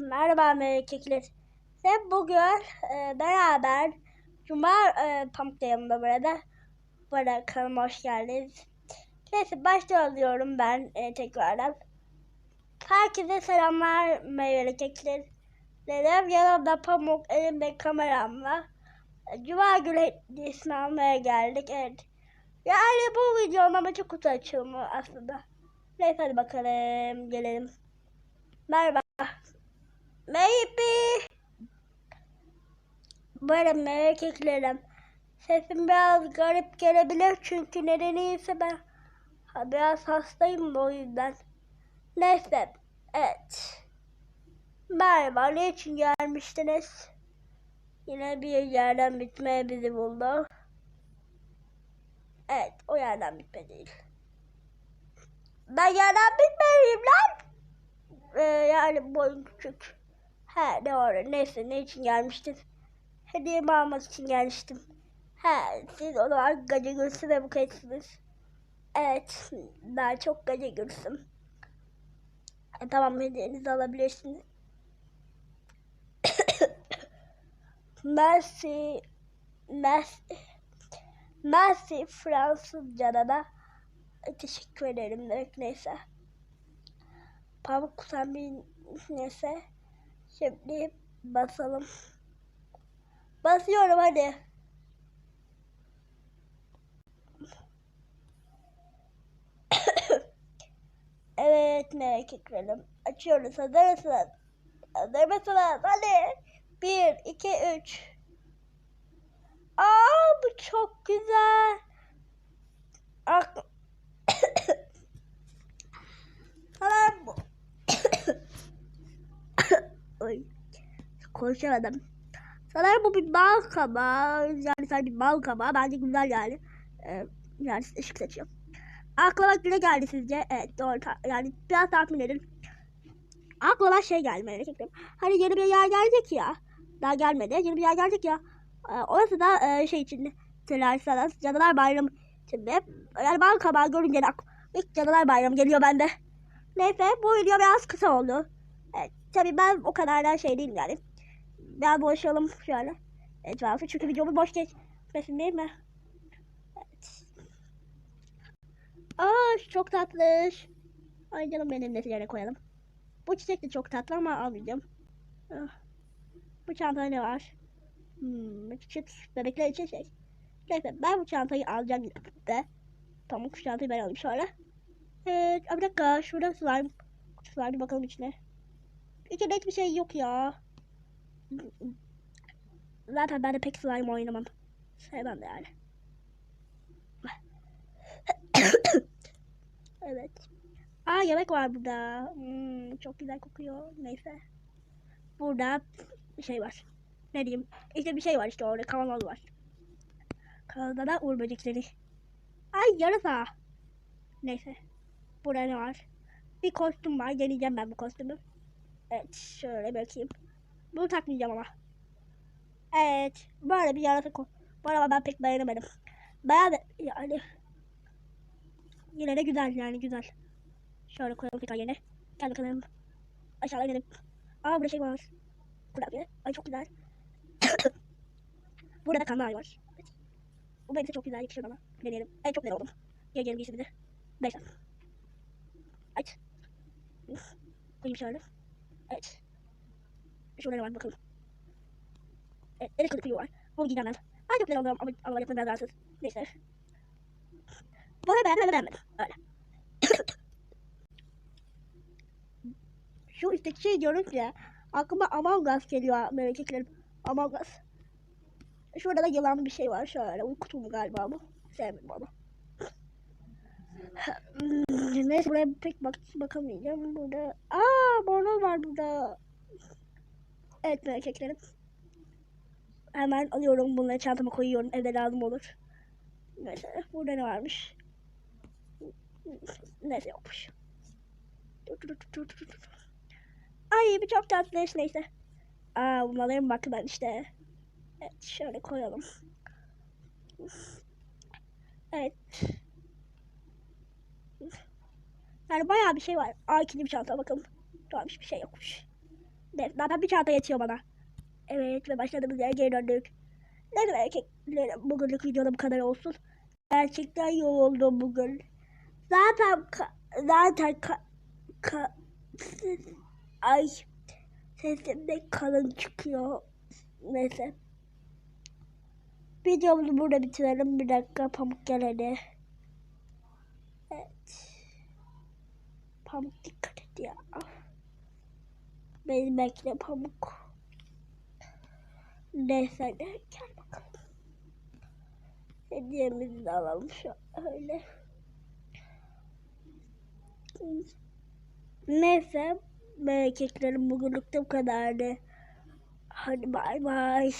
Merhaba melekekler. Ve bugün e, beraber Cuma e, Pamuk'ta yanımda burada. Burada kanalıma hoş geldiniz. Neyse başlıyoruz diyorum ben e, tekrardan. Herkese selamlar melekekler. Dedim yanımda Pamuk elimde kameramla. Cuma günü hediyesini almaya geldik. Evet. Yani bu videonun amacı kutu açılımı aslında. Neyse hadi bakalım gelelim. Merhaba. Maybe. Böyle merak eklerim. Sesim biraz garip gelebilir çünkü nedeniyse ben ha, biraz hastayım o yüzden. Neyse. Evet. Merhaba. Ne için gelmiştiniz? Yine bir yerden bitmeye bizi buldu. Evet. O yerden bitme değil. Ben yerden bitmeliyim lan. Ee, yani boyum küçük. He doğru. Neyse ne için gelmiştin? Hediyemi almak için gelmiştim. He siz o zaman gacı gülsü ve buketsiniz. Evet ben çok gacı gülsüm. E, tamam hediyenizi alabilirsiniz. Merci. Merci. Merci Fransızca'da da teşekkür ederim demek neyse. Pamuk sen bir neyse. Şimdi basalım. Basıyorum hadi. evet merak etmedim. Açıyoruz. Hazır mısınız? Hazır mısınız? Hadi. Bir, iki, üç. Aa bu çok güzel. Konuşamadım. Sanırım bu bir bal kabağı. Yani sadece bal kabağı. Bence güzel yani. Ee, yani ışık saçıyor. Aklıma ne geldi sizce? Evet doğru. Yani biraz tahmin edin. Aklıma şey geldi merak. Hani yeni bir yer gelecek ya. Daha gelmedi. Yeni bir yer gelecek ya. Ee, orası da e, şey için. Telarsana. Cadılar Bayramı için. Yani bal kabağı görünce de ilk Cadılar Bayramı geliyor bende. Neyse bu video biraz kısa oldu. Tabii ben o kadar da şey değilim yani. Biraz boşalım şöyle. Etrafı çünkü videomu boş geçmesin değil mi? Evet. Aa çok tatlış. Ay canım benim nesilere koyalım. Bu çiçek de çok tatlı ama almayacağım. Ah. Bu çantada ne var? Hmm, küçük bebekler için şey. Neyse ben bu çantayı alacağım de. Tamam şu çantayı ben alayım şöyle. Evet, bir dakika şurada slime. Slime bakalım içine. İçinde hiçbir şey yok ya. Zaten ben de pek slime oynamam. Sevmem de yani. evet. Aa yemek var burada. Hmm, çok güzel kokuyor. Neyse. Burada bir şey var. Ne diyeyim? İşte bir şey var işte orada kavanoz var. Kavanozda da uğur böcekleri. Ay yarasa. Neyse. Burada ne var? Bir kostüm var. Deneyeceğim ben bu kostümü. Evet şöyle bakayım. Bunu takmayacağım ama. Evet. Böyle bir yarasa ko. Bu araba ben pek beğenemedim. Bayağı da yani. Yine de güzel yani güzel. Şöyle koyalım tekrar yerine. Gel bakalım. Aşağıya inelim. Aa burada şey var. Kurabiye. Ay çok güzel. burada da kanlı ay var. Bu benim çok güzel yakışıyor bana. Deneyelim. Evet çok güzel oldum. Gel gelin giysi bir de. Beş Aç. Koyayım şöyle. Evet. Şurada var bakalım. Evet, el kılıklığı var. Bunu giyeceğim ben. Çok güzel oldu ama ama yaptım ben rahatsız. Neyse. Bunu beğendim beğenmedim. Öyle. Şu üstteki şey diyorum ki aklıma Among Us geliyor memleketlerim. Among Us. Şurada da yılan bir şey var şöyle. Uyku tutumu galiba bu. Sevmedim onu. Hmm, Neyse buraya pek bak bakamayacağım. Burada aa bornoz var burada. Evet erkeklerim. Hemen alıyorum bunları çantama koyuyorum. Evde lazım olur. Neyse burada ne varmış? Neyse yokmuş. Ay bu çok tatlı neyse. Aa bunların bakın ben işte. Evet şöyle koyalım. Evet. Yani bayağı bir şey var. Aa ikinci bir çanta bakalım. Tamam hiçbir şey yokmuş. Zaten bir çanta yetiyor bana. Evet ve başladığımız yere geri döndük. Ne kadar erkeklerim bugünlük videoda bu kadar olsun. Gerçekten yoruldum bugün. Zaten ka- zaten ka- ka- ay sesim de kalın çıkıyor. Neyse. Videomuzu burada bitirelim. Bir dakika pamuk gel hadi. Evet. Pamuk dikkat et ya. Beni bekle pamuk. Neyse hadi gel bakalım. Hediyemizi de alalım şöyle. Neyse. Erkeklerim bugünlük de bu kadardı. Hadi bay bay.